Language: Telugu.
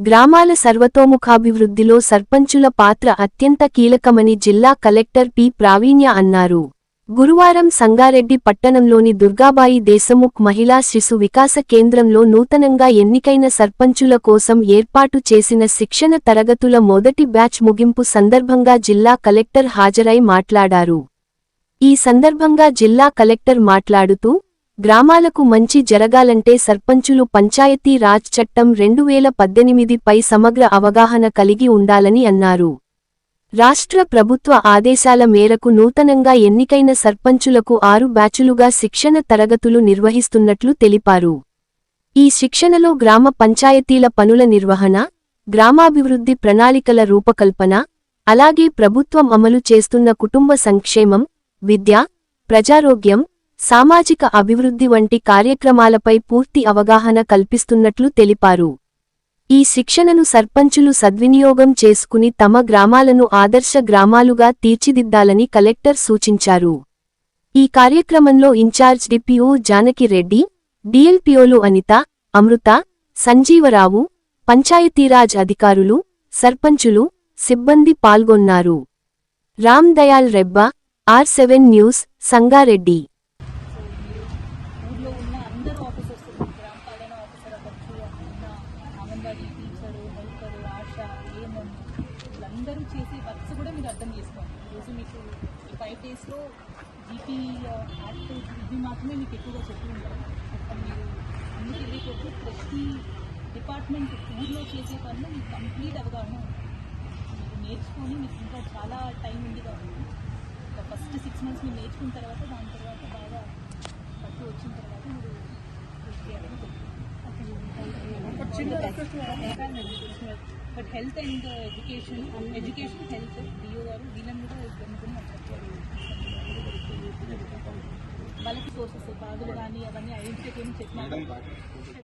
గ్రామాల సర్వతోముఖాభివృద్ధిలో సర్పంచుల పాత్ర అత్యంత కీలకమని జిల్లా కలెక్టర్ పి. ప్రావీణ్య అన్నారు. గురువారం సంగారెడ్డి పట్టణంలోని దుర్గాబాయి దేశముఖ్ మహిళా శిశు వికాస కేంద్రంలో నూతనంగా ఎన్నికైన సర్పంచుల కోసం ఏర్పాటు చేసిన శిక్షణ తరగతుల మొదటి బ్యాచ్ ముగింపు సందర్భంగా జిల్లా కలెక్టర్ హాజరై మాట్లాడారు. ఈ సందర్భంగా జిల్లా కలెక్టర్ మాట్లాడుతూ గ్రామాలకు మంచి జరగాలంటే సర్పంచులు పంచాయతీ రాజ్ చట్టం రెండు వేల పద్దెనిమిదిపై సమగ్ర అవగాహన కలిగి ఉండాలని అన్నారు. రాష్ట్ర ప్రభుత్వ ఆదేశాల మేరకు నూతనంగా ఎన్నికైన సర్పంచులకు ఆరు బ్యాచులుగా శిక్షణ తరగతులు నిర్వహిస్తున్నట్లు తెలిపారు. ఈ శిక్షణలో గ్రామ పంచాయతీల పనుల నిర్వహణ గ్రామాభివృద్ధి ప్రణాళికల రూపకల్పన అలాగే ప్రభుత్వం అమలు చేస్తున్న కుటుంబ సంక్షేమం విద్య ప్రజారోగ్యం సామాజిక అభివృద్ధి వంటి కార్యక్రమాలపై పూర్తి అవగాహన కల్పిస్తున్నట్లు తెలిపారు. ఈ శిక్షణను సర్పంచులు సద్వినియోగం చేసుకుని తమ గ్రామాలను ఆదర్శ గ్రామాలుగా తీర్చిదిద్దాలని కలెక్టర్ సూచించారు. ఈ కార్యక్రమంలో ఇన్ఛార్జ్ డిపిఓ జానకిరెడ్డి డిఎల్పిఓలు అనిత అమృత సంజీవరావు పంచాయతీరాజ్ అధికారులు సర్పంచులు సిబ్బంది పాల్గొన్నారు. Ram Dayal Rebba R seven news Sangareddy. వీళ్ళందరూ చేసే వర్క్స్ కూడా మీరు అర్థం చేసుకోండి ఈరోజు మీకు ఈ ఫైవ్ డేస్లో జీపీ యాక్ట్ ఇవి మాత్రమే మీకు ఎక్కువగా చెప్పి ఉంటారు. మీరు అన్ని తెలియకొద్దు ప్రతి డిపార్ట్మెంట్ ఊర్లో చేసే పనులు మీకు కంప్లీట్ అవగాహన మీరు నేర్చుకొని మీకు ఇంకా చాలా టైం ఉంది కాబట్టి ఒక ఫస్ట్ సిక్స్ మంత్స్ మీరు నేర్చుకున్న తర్వాత దాని తర్వాత బాగా పట్టు వచ్చిన తర్వాత మీరు చేయాలని but health and education education health DO గారు వీళ్ళని కూడా వాళ్ళకి సోర్సెస్ బాధలు కానీ అవన్నీ ఐడెంటిఫై చేయమని చెప్పినారు